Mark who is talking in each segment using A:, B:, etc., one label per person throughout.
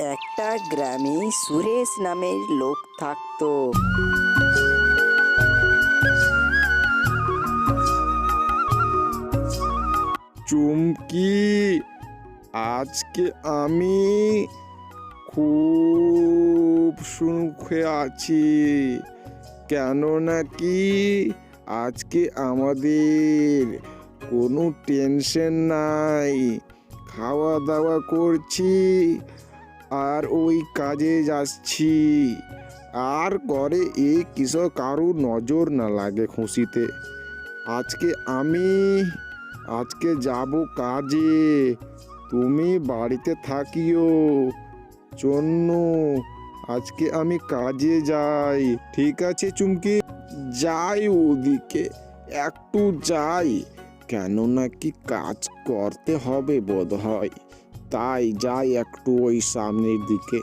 A: একটা গ্রামে সুরেশ নামের লোক থাকতো।
B: চুমকি, আজকে আমি খুব সুখে আছি। কেন নাকি আজকে আমাদের কোনো টেনশন নাই। খাওয়া দাওয়া করছি আর ওই কাজে যাচ্ছি। আর করে এই কিসব কারুর নজর না লাগে খুশিতে। আজকে আমি, আজকে যাব কাজে। তুমি বাড়িতে থাকিও। জন্য আজকে আমি কাজে যাই। ঠিক আছে চুমকি? যাই ওদিকে, একটু যাই। কেন নাকি কাজ করতে হবে বোধ হয় তাই যাই একটু ওই সামনের দিকে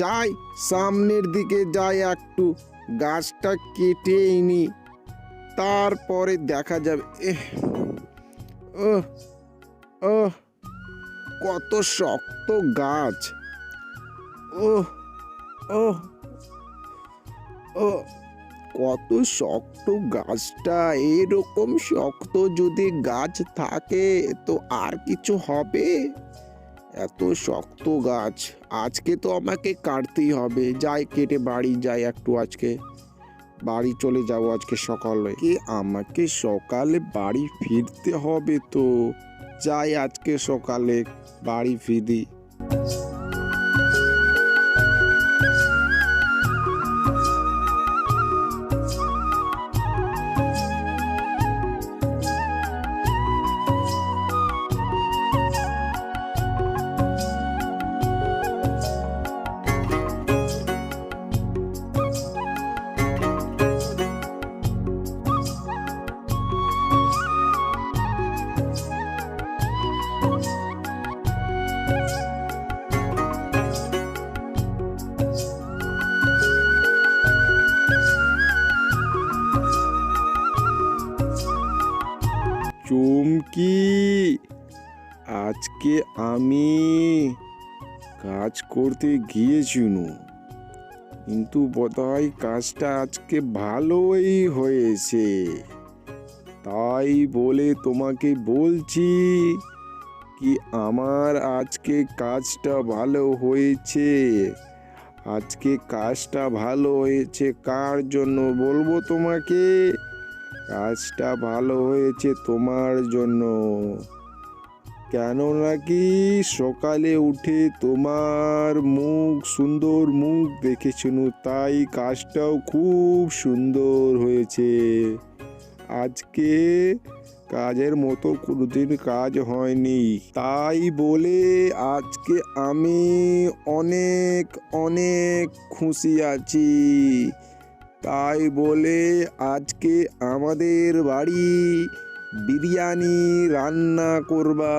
B: যাই, সামনের দিকে যাই একটু, গাছটা কেটে নি। তারপরে দেখা যাবে ও কত শক্ত গাছ। ও ও ও কত শক্ত গাছটা, এরকম শক্ত যদি গাছ থাকে, তো আর কিছু হবে? এত শক্ত গাছ। আজকে তো আমাকে কাটতেই হবে। যাই, কেটে বাড়ি যাই একটু আজকে। বাড়ি চলে যাব আজকে সকালে। কি আমাকে সকালে বাড়ি ফিরতে হবে তো? যাই আজকে সকালে বাড়ি ফিরি। আজকে আমি? কাজ করতে গিয়েছিনু। কিন্তু বোধহয় কাজটা আজকে ভালোই হয়েছে। তাই বলে তোমাকে বলছি কি আমার আজকে কাজটা ভালো হয়েছে? আজকে কাজটা ভালো হয়েছে কার জন্য বলব তোমাকে? কাজটা ভালো হয়েছে তোমার জন্য। কেন নাকি সকালে উঠে তোমার মুখ সুন্দর মুখ দেখেছিল, তাই কাজটাও খুব সুন্দর হয়েছে। আজকে কাজের মতো কোনোদিন কাজ হয়নি, তাই বলে আজকে আমি অনেক অনেক খুশি আছি। তাই বলে আজকে আমাদের বাড়ি বিরিয়ানি রান্না করবা।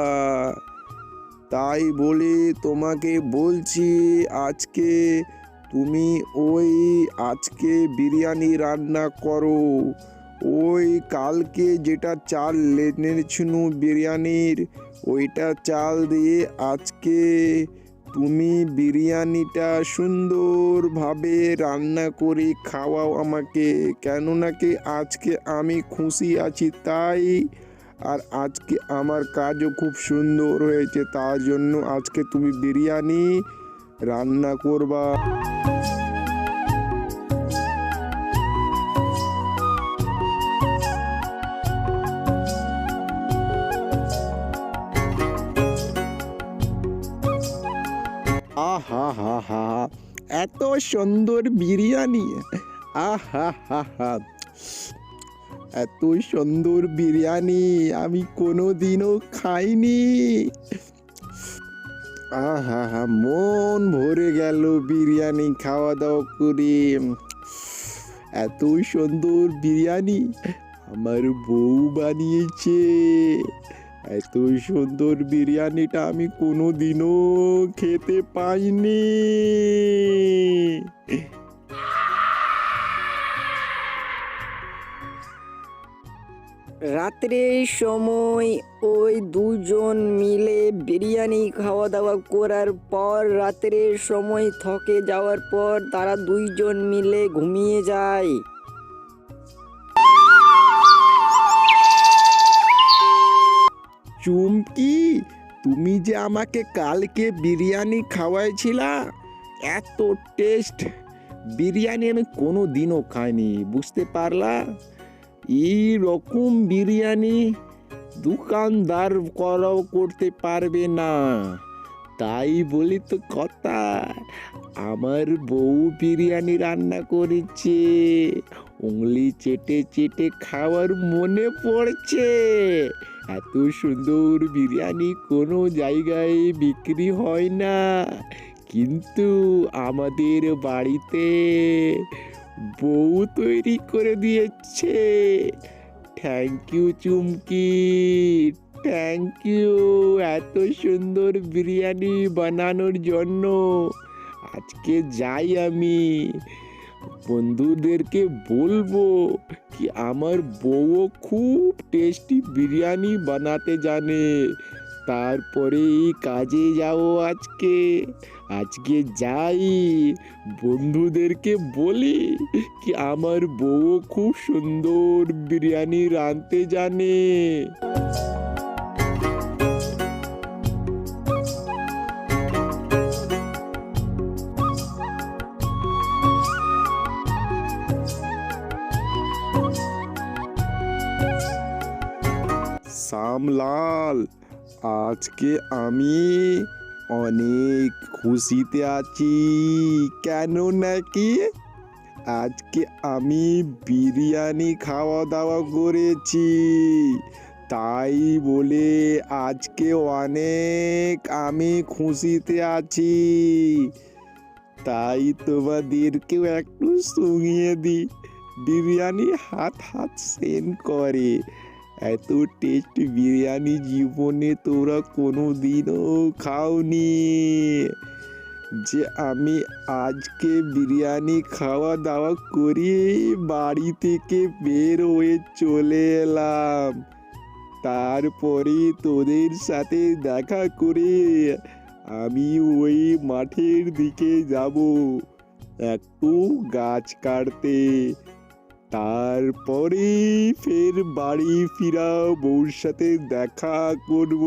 B: তাই বলে তোমাকে বলছি, আজকে তুমি ওই আজকে বিরিয়ানি রান্না করো। ওই কালকে যেটা চাল এনেছিল বিরিয়ানির, ওইটা চাল দিয়ে আজকে তুমি বিরিয়ানিটা সুন্দরভাবে রান্না করে খাওয়াও আমাকে কেন নাকি আজকে আমি খুশি আছি তাই? আর আজকে আমার কাজও খুব সুন্দর হয়েছে, তার জন্য আজকে তুমি বিরিয়ানি রান্না করবা। সুন্দর বিরিয়ানি। আহা এত সুন্দর বিরিয়ানি আমি কোনো দিনও খাইনি। আহা হা মন ভরে গেল বিরিয়ানি খাওয়া দাওয়া করে। এত সুন্দর বিরিয়ানি আমার বউ বানিয়েছে। এত সুন্দর বিরিয়ানিটা আমি কোনো দিনও খেতে পাইনি।
A: রাত্রের সময় ওই দুজন মিলে বিরিয়ানি খাওয়া দাওয়া করার পর রাত্রের সময় থকে যাওয়ার পর তারা দুইজন মিলে ঘুমিয়ে যায়।
B: তুমি যে আমাকে কালকে বিরিয়ানি খাওয়াইছিলা, এত টেস্ট বিরিয়ানি আমি কোনো দিনও খাইনি, বুঝতে পারলা? এই রকম বিরিয়ানি দোকানদার করাও করতে পারবে না। তাই বলি তো কথা, আমার বউ বিরিয়ানি রান্না করেছে। উংলি চেটে চেটে খাওয়ার মনে পড়ছে। এত সুন্দর বিরিয়ানি কোনো জায়গায় বিক্রি হয় না। কিন্তু আমাদের বাড়িতে বউ তৈরি করে দিয়েছে। Thank you Chumki. Thank you এত সুন্দর বিরিয়ানি বানানোর জন্য। আজকে যাই আমি। বন্ধুদেরকে বলব কি আমার বউও খুব টেস্টি বিরিয়ানি বানাতে জানে। তারপরে এই কাজে যাও আজকে। আজকে যাই। বন্ধুদেরকে বলি কি আমার বউ খুব সুন্দর বিরিয়ানি রাঁধতে জানে। শ্যামলাল, আজকে আমি অনেক খুশিতে আছি। কেন নাকি? আজকে আমি বিরিয়ানি খাওয়া দাওয়া করেছি। তাই বলে আজকে অনেক আমি খুশিতে আছি। তাই তোমাদেরকেও একটু শুঙিয়ে দিই। বিরিয়ানি হাত হাত সেন করে। এত টেস্ট বিরিয়ানি জীবনে তোরা কোনো দিনও খাওনি। যে আমি আজকে বিরিয়ানি খাওয়া দাওয়া করে, বাড়ি থেকে বের হয়ে চলে এলাম। তারপরে তোদের সাথে দেখা করে আমি ওই মাঠের দিকে যাব, একটু গাছ কাটতে। তারপরে ফের বাড়ি ফিরা বউর সাথে দেখা করব।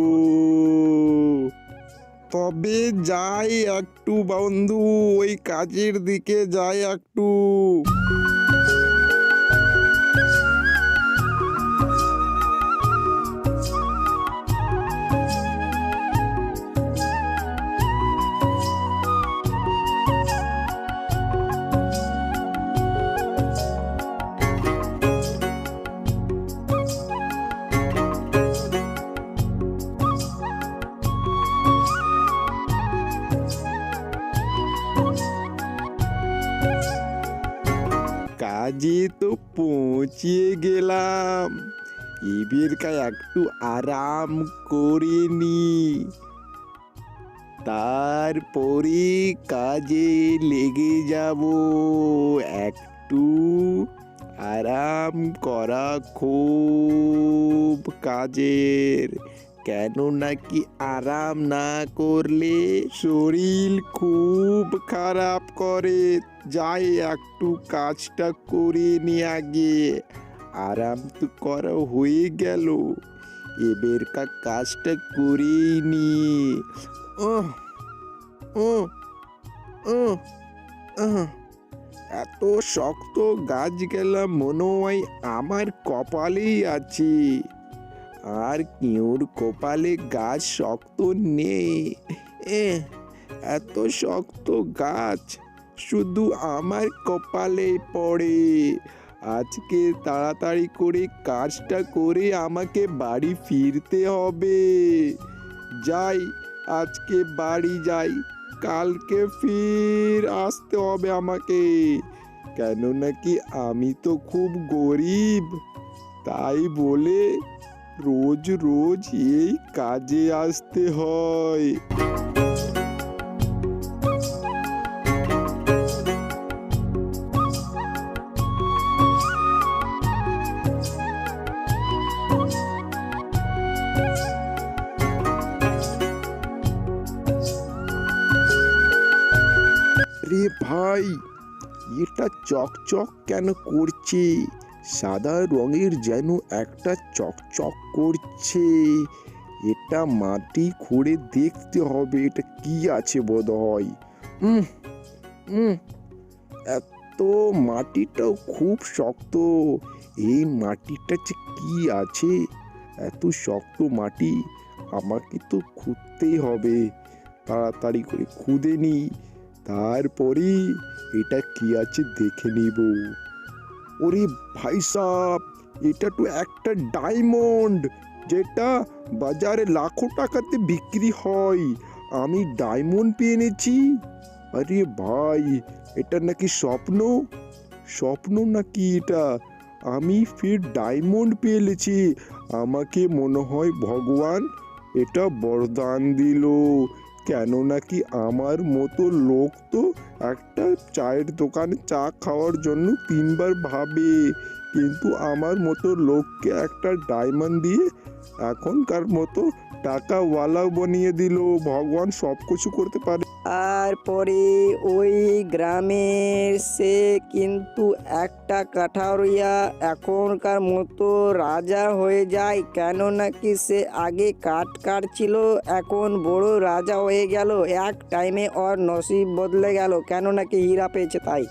B: তবে যাই একটু বন্ধু, ওই কাজের দিকে যাই একটু। কাজে তো পৌঁছিয়ে গেলাম। এবারকার একটু আরাম করে নি। তারপরে কাজে লেগে যাব। একটু আরাম করা খুব কাজের। কেন নাকি আরাম না করলে শরীর খুব খারাপ করে? যাই একটু কাজটা করে নি আগে। আরাম তো করা হয়ে গেল। এবারকার কাজটা করেই নি। ওহ ওহ আহ এত শক্ত গাছ গেলাম মনে হয় আমার কপালেই আছে। আর কেউর কপালে গাছ শক্ত নেই। এত শক্ত গাছ শুধু আমার কপালে পড়ে। আজকে তাড়াতাড়ি করে কাজটা করে আমাকে বাড়ি ফিরতে হবে। যাই, আজকে বাড়ি যাই। কালকে ফির আসতে হবে আমাকে। কেন নাকি আমি তো খুব গরিব। তাই বলে রোজ রোজ এই কাজে আসতে হয়। রে ভাই এটা চকচক কেন করছে? সাদা রঙের যেন একটা চকচক করছে। এটা মাটি খুঁড়ে দেখতে হবে, এটা কি আছে বোধ হয় এত মাটিটাও খুব শক্ত। এই মাটিটা যে কি আছে? এত শক্ত মাটি, আমাকে তো খুঁড়তেই হবে। তাড়াতাড়ি করে খুঁদে নিই তারপরে এটা কি আছে দেখে নিব। ওরে ভাই সাহ এটা তো একটা ডায়মন্ড যেটা বাজারে লাখো টাকাতে বিক্রি হয়। আমি ডায়মন্ড পেয়ে এনেছি। আরে ভাই, এটা নাকি স্বপ্ন? স্বপ্ন নাকি এটা? আমি ফির ডায়মন্ড পেয়ে এনেছি। আমাকে মনে হয় ভগবান এটা বরদান দিল। কেন নাকি আমার মতো লোক তো একটা চায়ের দোকানে চা খাওয়ার জন্য তিনবার ভাবে? কিন্তু আমার মতো লোককে একটা ডায়মন্ড দিয়ে এখনকার মতো টাকাওয়ালা বানিয়ে দিল, ভগবান সব কিছু করতে পারে।
A: আর পরে ওই গ্রামের সে কিন্তু একটা কাঠারিয়া এখনকার মতো রাজা হয়ে যায় কেন নাকি সে আগে কাঠ কাটছিল, এখন বড় রাজা হয়ে গেল, এক টাইমে ওর নসিব বদলে গেল কেন নাকি হীরা পেয়েছে তাই।